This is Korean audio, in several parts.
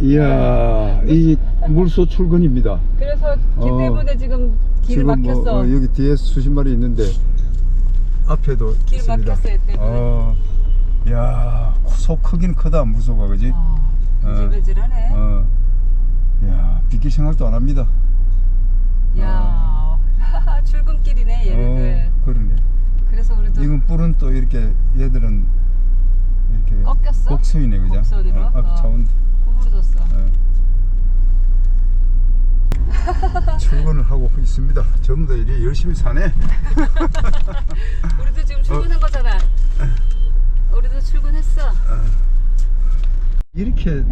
이야, 이 물소 출근입니다. 그래서 길 어, 때문에 지금 길 지금 막혔어. 뭐 어, 여기 뒤에 수십 마리 있는데 앞에도 길 있습니다. 막혔어, 얘 때문에. 어, 야, 소 크긴 크다 무소가 그지? 아, 배질배질하네. 어, 야, 비킬 생각도 안 합니다. 야 출근길이네 얘네들. 어, 그러네. 그래서 우리도 이건 뿔은 또 이렇게 얘들은 이렇게 꺾였어? 곡선이네 그죠? 곡선으로? 어, 앞 어. 차원. 구부러졌어. 어. 출근을 하고 있습니다. 전부 다 이리 열심히 사네. 우리도 지금 출근한 거잖아. 우리도 출근했어. 이렇게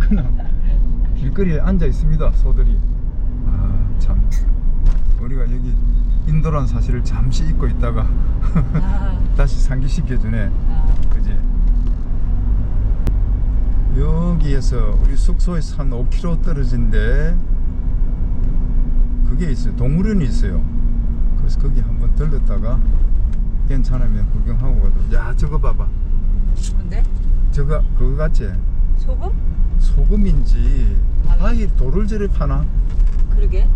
그냥 길거리에 앉아 있습니다. 소들이. 아, 참. 우리가 여기 인도란 사실을 잠시 잊고 있다가 아, 다시 상기시켜주네. 아. 여기에서 우리 숙소에서 한 5km 떨어진데 그게 있어요. 동물원이 있어요. 그래서 거기 한번 들렀다가 괜찮으면 구경하고 가도 야 저거 봐봐. 뭔데? 저거 그거 같지? 소금? 소금인지 과일 돌을 저래 파나? 그러게.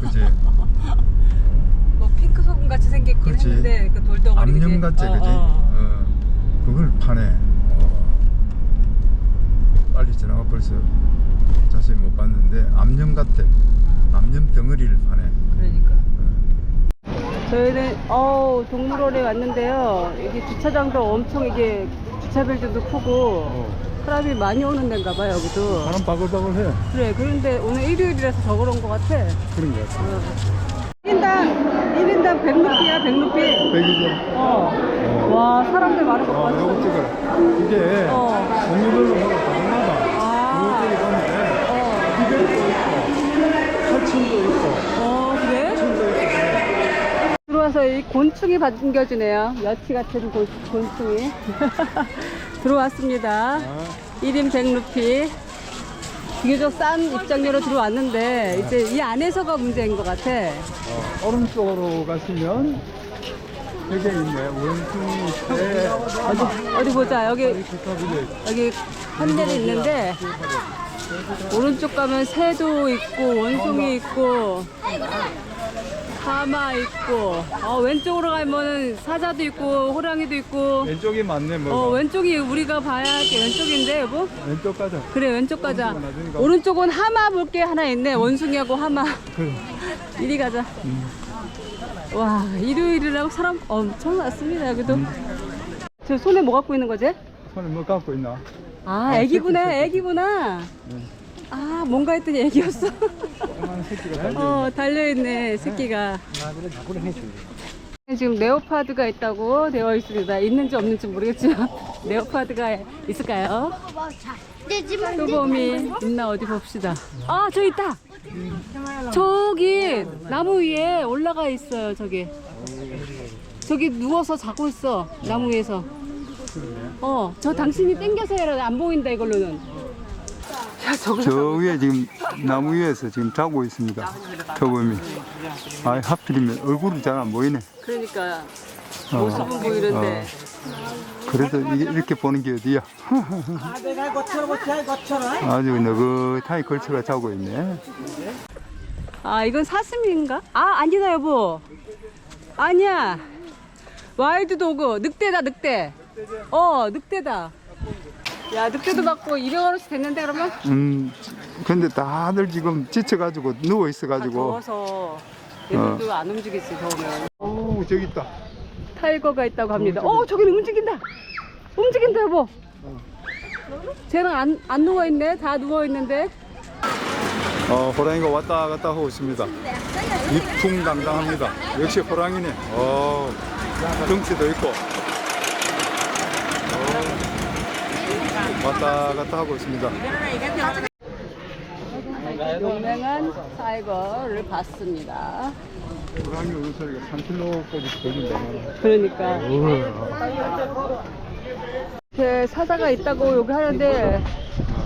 그지? 뭐 핑크 소금 같이 생겼긴 그렇지. 했는데 그 돌덩어리 암염 같지 어, 그지? 어. 어, 그걸 파네. 어. 빨리 지나가 벌써 자세히 못 봤는데 암염 같아. 암염 덩어리를 파네. 그러니까. 어. 저희는 어 동물원에 왔는데요. 여기 주차장도 엄청 이게 주차 빌딩도 크고 어. 사람이 많이 오는 데인가 봐요 여기도. 바람 바글바글해. 그래 그런데 오늘 일요일이라서 더 그런 것 같아. 그런 것 같아. 1인당 1인당 100루피야 100루피. 백이죠. 어. 어. 와 사람들 많은 거 어, 봤어. 요거 찍어라. 이게 어. 종류별로 뭐가 다른가 봐. 아. 요쪽에 보면 어. 기별도 철침도 있고, 어 그래? 춤도 있고. 들어와서 이 곤충이 반겨주네요. 여치 같은 곤, 곤충이. 들어왔습니다. 아. 1인 100루피. 비교적 싼 입장료로 들어왔는데, 이제 이 안에서가 문제인 것 같아. 어, 오른쪽으로 가시면 여기 있네 원숭이 새 어디, 어디 보자. 여기, 여기 판넬이 있는데, 오른쪽 가면 새도 있고, 원숭이 있고, 하마 있고, 어, 왼쪽으로 가면은 사자도 있고, 호랑이도 있고, 왼쪽이 맞네 뭐 어, 왼쪽이 우리가 봐야 할 게 왼쪽인데, 여보? 왼쪽 가자 그래, 왼쪽 가자. 오른쪽은 나중에 가. 오른쪽은 하마 볼 게 하나 있네. 원숭이하고 하마. 그래 이리 가자. 와, 일요일이라고 사람 엄청 많습니다, 여기도. 저 손에 뭐 갖고 있는 거지? 손에 뭐 갖고 있나 아, 아, 애기구나. 애기구나. 응. 아, 뭔가 했더니 애기였어. 새끼가 달려 어, 달려있네, 새끼가. 지금 레오파드가 있다고 되어 있습니다. 있는지 없는지 모르겠지만, 레오파드가 있을까요? 뚜범이 있나 어디 봅시다. 아, 저기 있다! 저기 나무 위에 올라가 있어요, 저기. 저기 누워서 자고 있어, 나무 위에서. 어, 저 당신이 땡겨서 해라. 안 보인다, 이걸로는. 야, 저거. 저 위에 지금 나무 위에서 지금 자고 있습니다 표범이 아 하필이면 얼굴이 잘 안 보이네 그러니까. 어. 모습은 보이는데. 그래도 이게 이렇게 보는 게 어디야 아주 느긋하게 걸쳐가 자고 있네 아, 이건 사슴인가? 아, 아니다, 여보. 아니야. 와일드 도그. 늑대다, 늑대. 어, 늑대다. 야, 늑대도 받고 200원어치 됐는데, 그러면? 음 근데 다들 지금 지쳐가지고 누워 다 있어가지고 더워서 얘들도 안 움직이지, 더우면. 오 저기 있다 타이거가 있다고 합니다. 어, 저기는 움직인다. 움직인다, 여보. 쟤는 안, 안 누워 있네. 다 누워 있는데. 어, 호랑이가 왔다 갔다 하고 있습니다. 위풍당당합니다. 역시 호랑이네. 어, 덩치도 있고. 왔다 갔다 하고 있습니다. 용맹한 타이거를 봤습니다. 호랑이 울소리가 3km까지 들린다. 그러니까. 이렇게 사자가 있다고 여기 하는데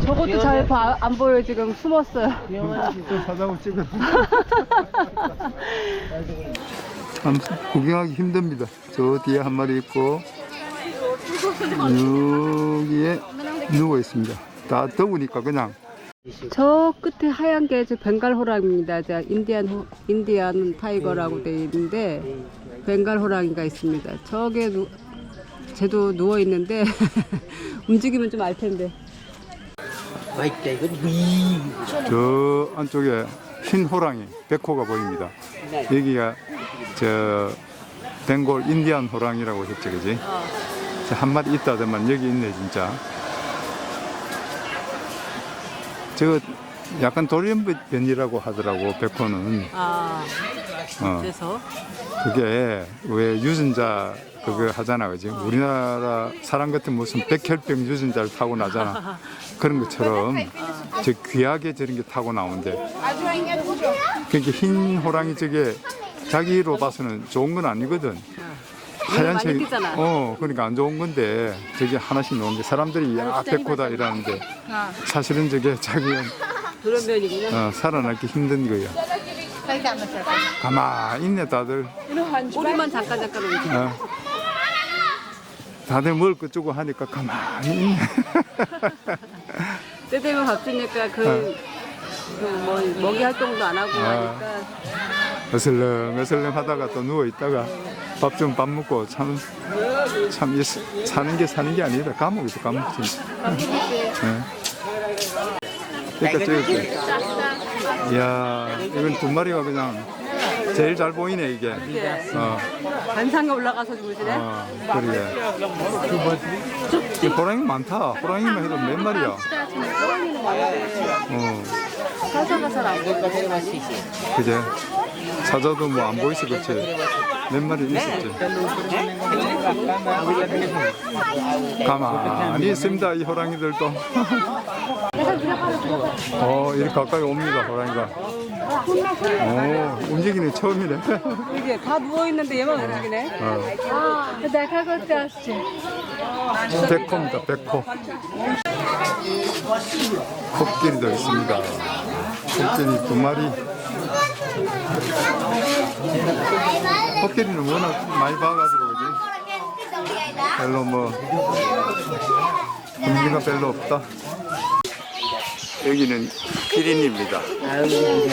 저것도 잘 안 보여 지금 숨었어요. 또 사자고 찍어. 참 구경하기 힘듭니다. 저 뒤에 한 마리 있고 여기에 누워 있습니다. 다 더우니까 그냥 저 끝에 하얀 게 저 벵갈 호랑입니다. 자, 인디안 호, 인디안 타이거라고 돼 있는데 벵갈 호랑이가 있습니다. 저게 누, 쟤도 누워 있는데 움직이면 좀 알 텐데. Baik 이건 위. 저 안쪽에 흰 호랑이 백호가 보입니다. 여기가 저 벵골 인디안 호랑이라고 했죠, 그지? 저한 마리 있다더만 여기 있네 진짜. 저 약간 돌연변이라고 하더라고 백호는. 아, 어, 그래서 그게 왜 유전자 그거 하잖아, 그지? 우리나라 사람 같은 무슨 백혈병 유전자를 타고 나잖아. 그런 것처럼 저 귀하게 저런 게 타고 나온대. 그러니까 흰 호랑이 저게 자기로 봐서는 좋은 건 아니거든. 많이 뛰잖아. 어, 그러니까 안 좋은 건데 저게 하나씩 놓은 게 사람들이 야 백호다 이러는데 사실은 저게 자기 그런 면이군요. 어, 살아남기 힘든 거야. 가만 있네 다들. 꼬리만 잠깐 잠깐 움직여. 어. 다들 먹을 것 주고 하니까 가만히 있네. 때 되면 밥 주니까 그, 그 뭐, 먹이 활동도 안 하고 아. 하니까 어슬렁 어슬렁 하다가 또 누워 있다가 밥 좀 밥 먹고 참, 참, 사- 사는 게 사는 게 아니라 감옥이죠, 감옥 진짜. 네. 그러니까 저기, 이야, 이건 두 마리가 그냥 제일 잘 보이네, 이게. 어, 반상에 올라가서 주무시네. 어. 이 호랑이 많다. 호랑이만 해도 몇 마리야. 어, 사자가 잘 안 보여. 그제. 사자도 뭐 안 보이서 그렇지. 몇 마리 있었지. 가만히 있습니다, 이 호랑이들도. 어, 이렇게 가까이 옵니다, 호랑이가. 오, 움직이는 처음이네. 이게 다 누워 있는데 얘만 움직이네. 어, 내가 그때 왔지. 백호입니다, 백호. 코끼리도 있습니다. 코끼리 두 마리. 코끼리는 워낙 많이 봐가지고, 그지? 별로 뭐, 분기가 별로 없다. 여기는 기린입니다.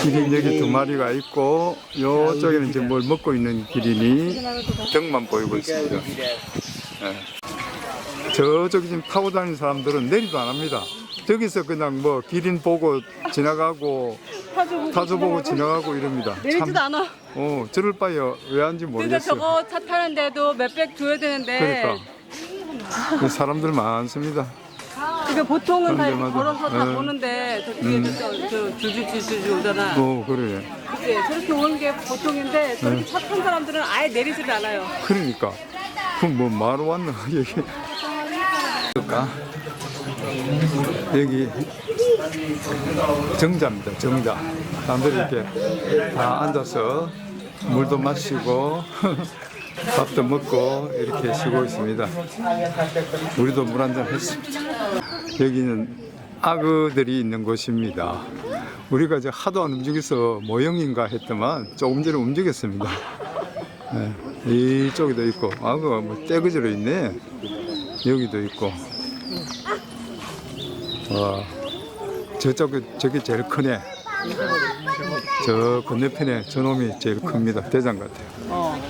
기린 여기 두 마리가 있고, 요쪽에는 이제 뭘 먹고 있는 기린이 등만 보이고 있습니다. 예. 저쪽에 지금 타고 다니는 사람들은 내리도 안 합니다. 저기서 그냥 뭐 기린 보고 지나가고 타조 보고 지나가고 이럽니다. 내리지도 않아. 어, 저럴 바에 왜 하는지 그러니까 모르겠어요. 저거 차 타는데도 몇백 줘야 되는데. 그러니까 그 사람들 많습니다. 그러니까 보통은 다 이렇게 걸어서 다. 음. 오는데 저 뒤에 저, 저 줄줄줄줄 오잖아. 어, 그래. 그치? 저렇게 오는 게 보통인데 저렇게 네. 차탄 사람들은 아예 내리지를 않아요. 그러니까. 그럼 뭐 마루 왔나 여기. 볼까? 여기 정자입니다. 정자. 사람들이 이렇게 다 앉아서 물도 마시고 밥도 먹고 이렇게 쉬고 있습니다. 우리도 물 한 잔 했습니다. 여기는 악어들이 있는 곳입니다. 우리가 이제 하도 안 움직여서 모형인가 했더만 조금 전에 움직였습니다. 네, 이쪽에도 있고 악어가 뭐 떼그지로 있네. 여기도 있고. 와, 저쪽에 저게 제일 크네. 저 건너편에 저놈이 제일 큽니다. 대장 같아요. 어.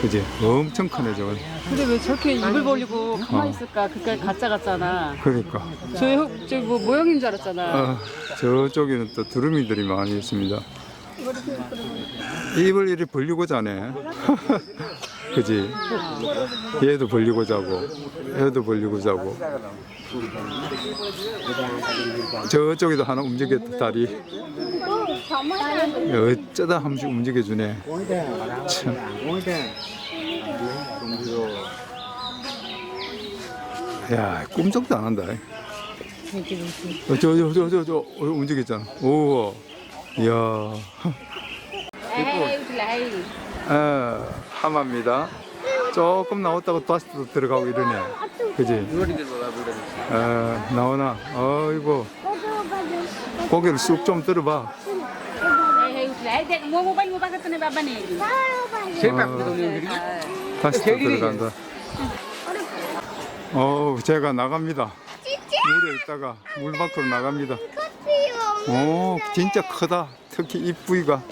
그지? 엄청 크네 저건. 근데 왜 저렇게 입을 벌리고 가만히 어. 있을까? 그게 가짜 같잖아. 그러니까. 저, 저뭐 모형인 줄 알았잖아. 어, 저쪽에는 또 두루미들이 많이 있습니다. 입을 이리 벌리고 자네. 그지? 얘도 벌리고 자고, 얘도 벌리고 자고. 저쪽에도 하나 움직였다, 다리. 어쩌다 한 번씩 움직여주네. 참. 야, 꿈쩍도 안 한다. 어, 저, 저, 저, 저, 저, 어, 움직였잖아. 오, 이야. 아, 하마입니다. 조금 나왔다고 다시 또 들어가고 이러네. 그지? 아, 나오나? 어이구. 고개를 쑥 좀 들어봐. 어, 다시 또 들어간다. 어우, 제가 나갑니다. 물에 있다가 물 밖으로 나갑니다. 오, 진짜 크다. 특히 이 부위가.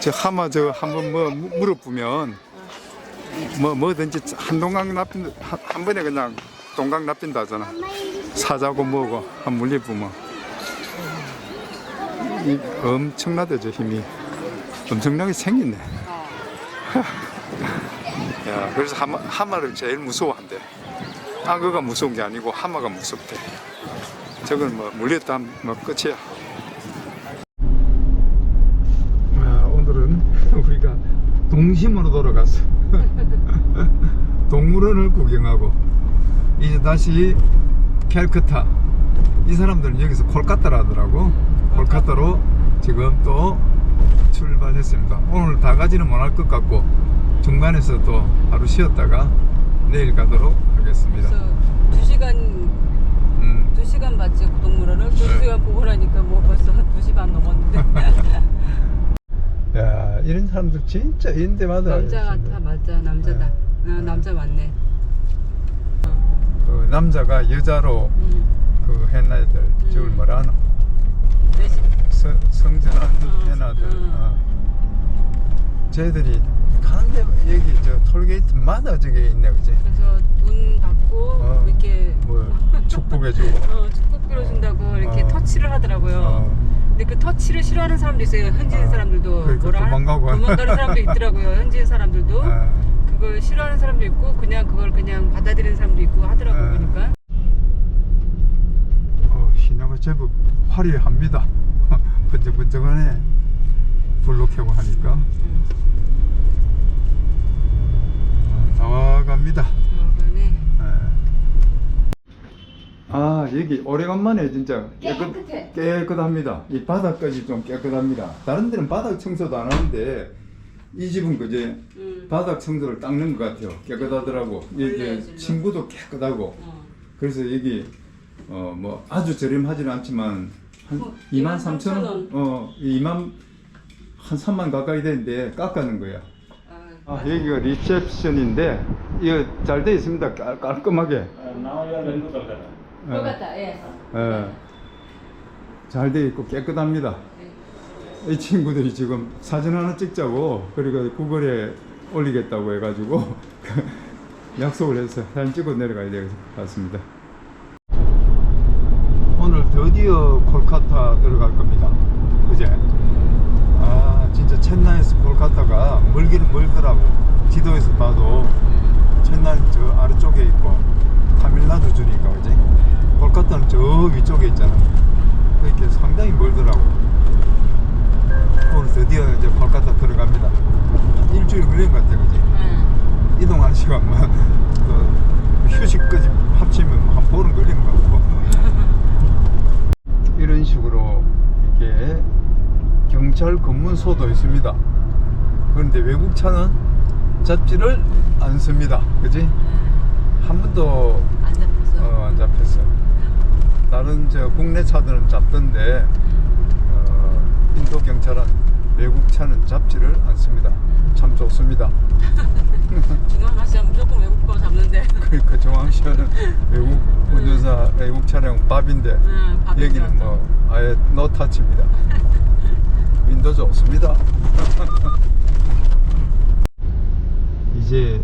저 하마 저 한번 뭐 무- 물어보면 뭐 뭐든지 한 동강 납힌 한, 한 번에 그냥 동강 납힌다 하잖아. 사자고 뭐고 한 물리보면 이 엄청나대 저 힘이 엄청나게 생겼네. 야, 그래서 하마, 하마를 제일 무서워한대. 악어가 무서운 게 아니고 하마가 무섭대. 저건 뭐 물렸다 뭐 끝이야. 동심으로 돌아갔어. 동물원을 구경하고 이제 다시 캘크타. 이 사람들은 여기서 콜카타라 하더라고. 콜카타로 지금 또 출발했습니다. 오늘 다 가지는 못할 것 같고 중간에서 또 하루 쉬었다가 내일 가도록 하겠습니다. 두 시간 음. 두 시간 맞지 동물원을 두 네. 시간 보고 나니까 뭐 벌써 두 시간 넘었는데 야 이런 사람들 진짜 인데마다 남자 같아 맞아 남자다 어, 남자 맞네 그 남자가 여자로 음. 그 hen나들 저걸 음. 뭐라 네 시- 서, 성전한 어, hen나들 음. 어. 쟤들이 가는데 여기 저 톨게이트마다 저게 있네 그지 그래서 돈 받고 어. 이렇게 뭐 축복해주고 어, 축복 빌어준다고 이렇게 어. 터치를 하더라고요. 어. 근데 그 터치를 싫어하는 사람도 있어요. 현지인 어. 사람들도 그러니까 뭐라? 도망가고? 도망가는 사람도 있더라고요. 현지인 사람들도 어. 그걸 싫어하는 사람도 있고 그냥 그걸 그냥 받아들이는 사람도 있고 하더라고요. 어. 보니까. 어, 시내가 제법 화려합니다 번쩍번쩍하네 불로 켜고 하니까 음. 어, 다 와갑니다 어, 그러네. 아 여기 오래간만에 진짜 깨끗, 깨끗해. 깨끗합니다 이 바닥까지 좀 깨끗합니다 다른 데는 바닥 청소도 안 하는데 이 집은 그제 음. 바닥 청소를 닦는 것 같아요 깨끗하더라고 원래 이제 질로. 친구도 깨끗하고 어. 그래서 여기 어 뭐 아주 저렴하지는 않지만 한 어, 2만 3천 원? 23,000원. 어 2만 한 3만 가까이 되는데 깎아는 거야 아, 아 여기가 리셉션인데 이거 잘 돼 있습니다 깔, 깔끔하게 똑같다. 예. 예. 잘 돼 있고 깨끗합니다. 이 친구들이 지금 사진 하나 찍자고 그리고 구글에 올리겠다고 해가지고 약속을 해서 사진 찍고 내려가야 될 것 같습니다. 오늘 드디어 콜카타 들어갈 겁니다. 그제? 아 진짜 첸나이에서 콜카타가 멀기는 멀더라고. 지도에서 봐도 첸나이 저 아래쪽에 있고 타밀나두 주니까 그지? 콜카타는 저 위쪽에 있잖아. 그렇게 상당히 멀더라고. 오늘 드디어 이제 콜카타 들어갑니다. 한 일주일 걸린 것 같아, 그지? 응. 이동하는 시간만 그 휴식까지 합치면 한 보름 걸린 것 같고 이런 식으로 이게 경찰 검문소도 있습니다. 그런데 외국 차는 잡지를 않습니다. 그지? 한 번도 안 잡혔어. 어, 안 잡혔어. 다른 저 국내 차들은 잡던데 어, 인도 경찰은 외국 차는 잡지를 않습니다. 참 좋습니다. 중앙아시아 무조건 외국 거 잡는데. 그러니까 중앙시는 외국 운전사 외국 차량 밥인데 응, 여기는. 뭐 아예 노타치입니다. 인도 좋습니다. 이제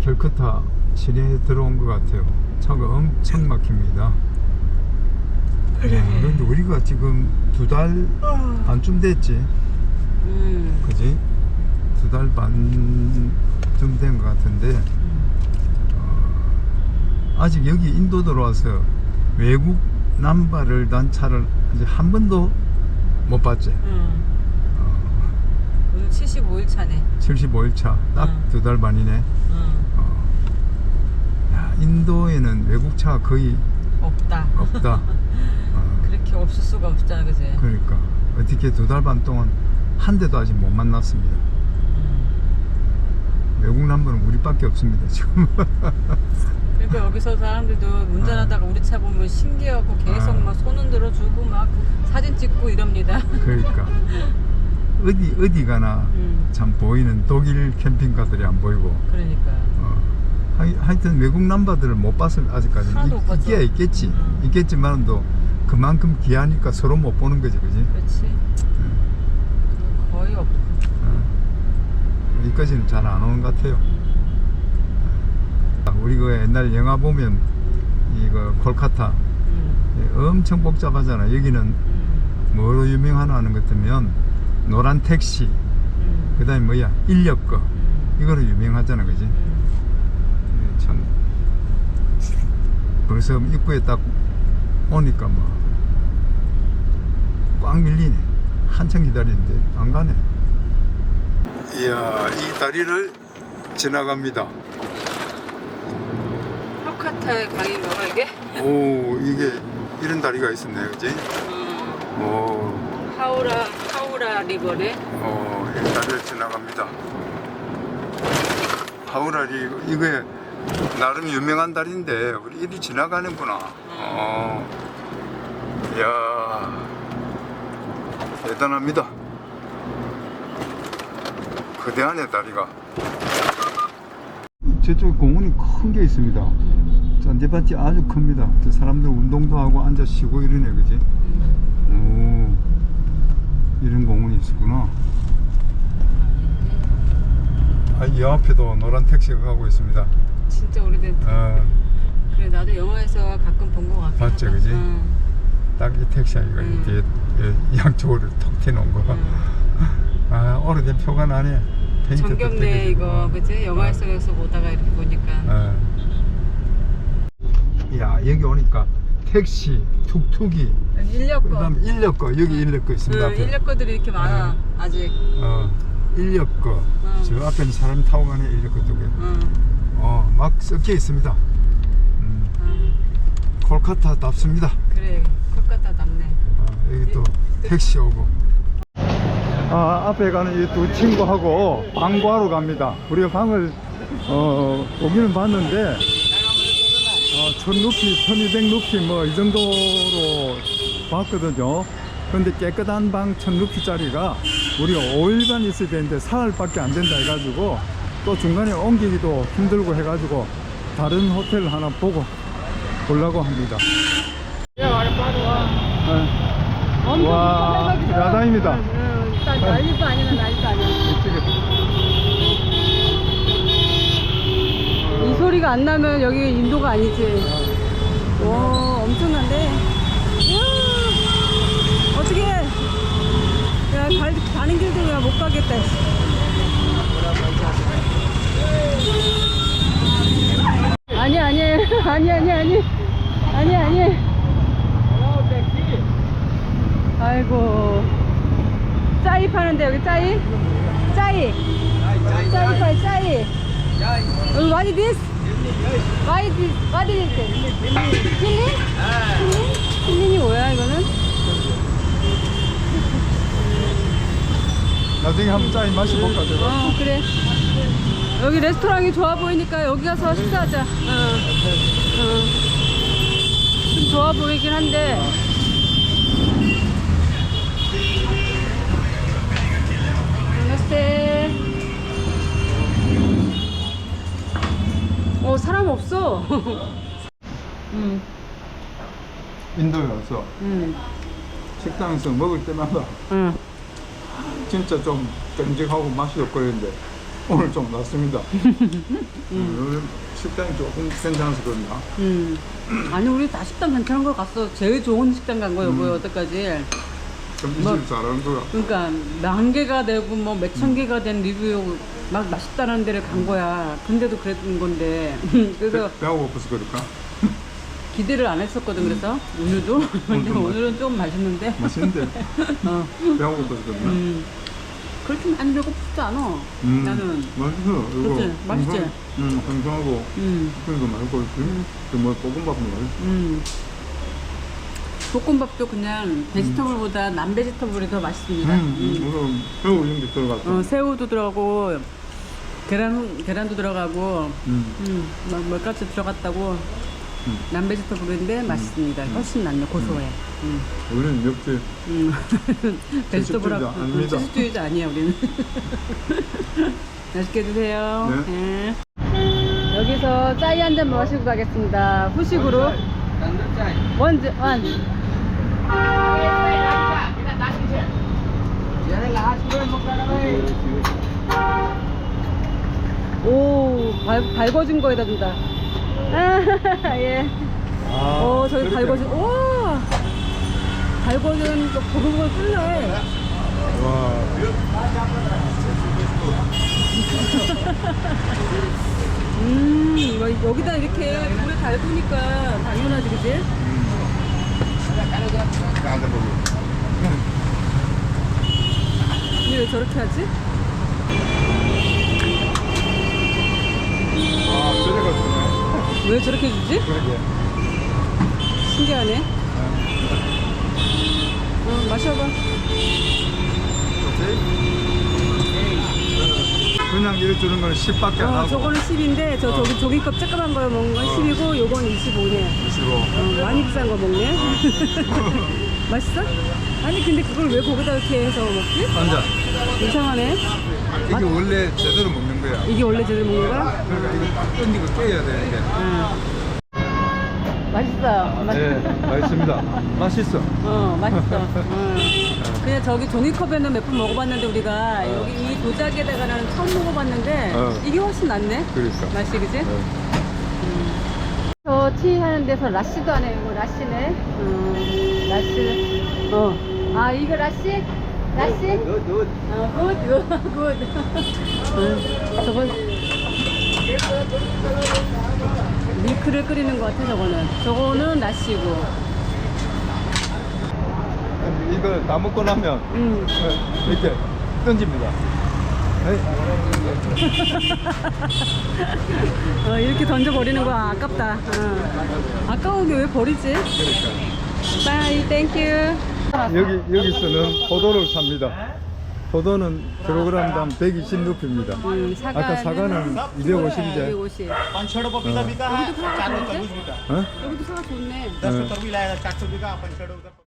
캘커타 시내에 들어온 것 같아요. 차가 엄청 막힙니다. 야, 그런데 우리가 지금 두달 반쯤 됐지, 음. 그지? 두 달 반쯤 된 것 같은데 어, 아직 여기 인도 들어와서 외국 남발을 단 차를 아직 한 번도 못 봤지. 응. 어, 오늘 75일 차네. 75일 차, 딱 응. 두달 반이네. 응. 어. 야, 인도에는 외국 차가 거의 없다. 없다. 어, 그렇게 없을 수가 없잖아, 그지? 그러니까 어떻게 두 달 반 동안 한 대도 아직 못 만났습니다. 음. 외국 남부는 우리밖에 없습니다 지금. 그러니까 여기서 사람들도 운전하다가 우리 차 보면 신기하고 계속 어. 막손 흔들어 주고 막 사진 찍고 이럽니다. 그러니까 어디 어디 가나 음. 참 보이는 독일 캠핑카들이 안 보이고 그러니까. 어, 하여튼 외국 남바들을 못 봤을 아직까지 하나도 못 봤죠. 있기야 있겠지 음. 있겠지만도 그만큼 귀하니까 서로 못 보는 거지, 그지? 그렇지. 거의 없. 여기까지는 잘 안 오는 것 같아요. 우리 그 옛날 영화 보면 이거 콜카타 음, 엄청 복잡하잖아. 여기는 음, 뭐로 유명하나 하는 것 같으면 노란 택시, 음, 그 다음에 뭐야, 인력거. 음, 이거로 유명하잖아, 그지? 참. 벌써 입구에 딱 오니까 뭐, 꽉 밀리네. 한참 기다리는데 안 가네. 이야, 이 다리를 지나갑니다. 콜카타의 강인가가 이게? 오, 이게 이런 다리가 있었네, 그지? 음, 오, 하우라 하우라 리버네. 어, 이 다리를 지나갑니다. 하우라리, 이게 나름 유명한 다리인데, 우리 이리 지나가는구나. 어, 이야, 대단합니다. 거대하네, 다리가. 저쪽 공원이 큰 게 있습니다. 잔디밭이 아주 큽니다. 저 사람들 운동도 하고 앉아 쉬고 이러네, 그지? 오, 이런 공원이 있었구나. 아, 이 앞에도 노란 택시가 가고 있습니다. 진짜 오래된. 어, 그래 나도 영화에서 가끔 본 것 같아. 봤죠, 그지? 응. 딱이 택시 아이가 음. 이렇게 예, 양쪽으로 턱 트놓은 거. 응. 아, 오래된 표가 나네. 정겹네 이거. 그치? 영화에서 보다가 이렇게 보니까. 어. 야, 여기 오니까 택시, 툭툭이, 인력거. 그다음 인력거 여기 인력거 있습니다. 응, 앞에. 인력거들이 이렇게 많아 아직. 어, 인력거. 응. 저 앞에는 사람이 타고 가는 인력거 쪽에. 응. 어, 막 섞여 있습니다. 음, 응. 콜카타 답습니다. 그래 콜카타 남네. 어, 여기 또 택시 오고. 아, 앞에 가는 이 두 친구하고 광고하러 갑니다. 우리가 방을 어, 오기는 봤는데 어, 1000루피, 1200루피 뭐 이 정도로 봤거든요. 근데 깨끗한 방 1000루피짜리가 우리가 5일간 있어야 되는데 사흘밖에 안 된다 해가지고 또 중간에 옮기기도 힘들고 해가지고 다른 호텔 하나 보고 보려고 합니다. 네. 와, 야단입니다. 난리도 아니면 난리도 아니야. 이 소리가 안 나면 여기 인도가 아니지. 와, 엄청난데? 야, 어떻게? 야, 갈, 가는 길도 그냥 못 가겠다. 아니, 아니, 아니, 아니, 아니. 아니, 아니. 아이고. 짜이 파는데, 여기 짜이? 짜이. 짜이 파, 짜이. Uh, What is this? Why is this? What is this? 킬린? 킬린? 킬린이 뭐야 이거는? 나중에 한번 짜이 마셔볼까, 제가? 어 그래. 여기 레스토랑이 좋아 보이니까 여기 가서 식사하자. 어. 어. 좀 좋아 보이긴 한데. 나마스테. 어 사람 없어. 응. 인도에 와서 응. 식당에서 먹을 때마다 응. 진짜 좀 끈적하고 맛이 없고 그랬는데 오늘 좀 낫습니다. 오늘 식당이 조금 괜찮아서 그런가? 음. 아니 우리 다 식당 괜찮은 걸 갔어. 제일 좋은 식당 간 거예요. 뭐 여태까지. 좀 뭐- 잘하는 거야. 그러니까 만 개가 되고 뭐 몇 천 개가 된 리뷰 막 맛있다는 데를 간 거야. 근데도 그랬던 건데. 그래서 배, 배가 고파서 그럴까? 기대를 안 했었거든. 그래서 오늘도. 근데 오늘은 좀 맛있는데. 맛있는데 어. 배가 고파서 그러나? 음. 그렇게 많이 배고프지 않아. 음, 나는. 맛있어. 이거 그치? 맛있지? 항상, 음, 항상하고 음. 그러니까 맛있고 음. 뭐 볶음밥은 맛있어. 음. 볶음밥도 그냥 베지터블보다 남 베지터블이 더 맛있습니다. 음, 음. 음. 새우 게 들어갔어. 어, 새우도 들어가고 계란 계란도 들어가고 음. 음, 막몇 가지 들어갔다고 음. 남베지터블인데 맛있습니다. 훨씬 낫네 고소해. 음. 우리는 역시 음. 베지터블하고 채식주의자 아닙니다. 채식주의자 아니에요 우리는. 맛있게 드세요. 네. 여기서 짜이 한 잔 마시고 가겠습니다. 후식으로 원, 원. 오, 발, 밟아준 거에다 준다. 아, 예. 오, 저기 오! 밟아준 거 보글보글 끓네. 와. 음, 여기다 이렇게 물에 밟으니까 당연하지, 그지? 근데 왜 저렇게 하지? 아, 저래가 좋네. 왜 저렇게 주지? 그러게. 신기하네. 어, 마셔봐. 그냥 이래 주는 거는 10밖에 안 어, 하고. 저거는 10인데, 저 저기 종이컵 쬐끄만 거 먹는 건 10이고, 요건 25네. 25. 어, 많이 비싼 거 먹네. 맛있어? 아니, 근데 그걸 왜 거기다 이렇게 해서 먹지? 앉아. 이상하네. 이게 원래 제대로 먹는 거야. 이게 원래 제대로 먹는 거야? 그러니까 이거 딱 던지고 깨야 되는데. 응. 맛있어요. 맛... 네, 맛있습니다. 맛있어. 어, 맛있어. 응. 그냥 저기 종이컵에는 몇 번 먹어봤는데 우리가 여기 이 도자기에다가는 처음 먹어봤는데 어. 이게 훨씬 낫네. 그러니까. 맛이 그지? 티 하는 데서 라시도 안 해요. 이거 라시네. 음, 라시. 어. 아 이거 라시? 라시? 어, 굿, 굿, 굿. 음, 저건 밀크를 끓이는 것 같아. 저거는. 저거는 라시고. 이거 다 먹고 나면 음. 어, 이렇게 던집니다. 네. 어, 이렇게 던져버리는 거야. 아깝다. 어. 아까운 게 왜 버리지? 그러니까. 바이, 땡큐. 여기 여기서는 포도를 삽니다. 포도는 킬로그램당 120루피입니다. 음, 사과는- 아까 사과는 250이제. 250. पाँच छः रुपये पपीता बिका है 여기도 사과 चार 좋은데? तरबूज बिका 어? 여기도 사과 좋네. दस हाँ। रुपये तरबूज लाया चार सौ बिका पाँच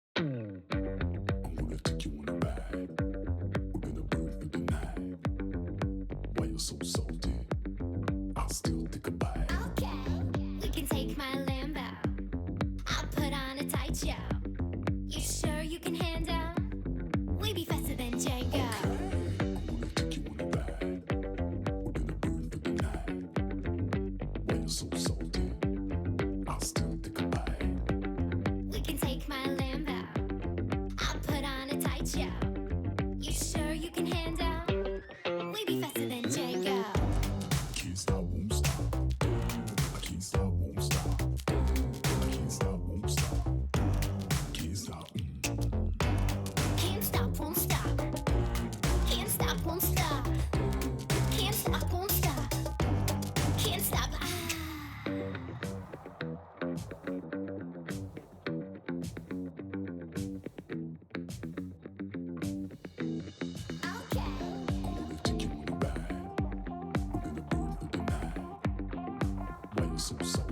Assunção.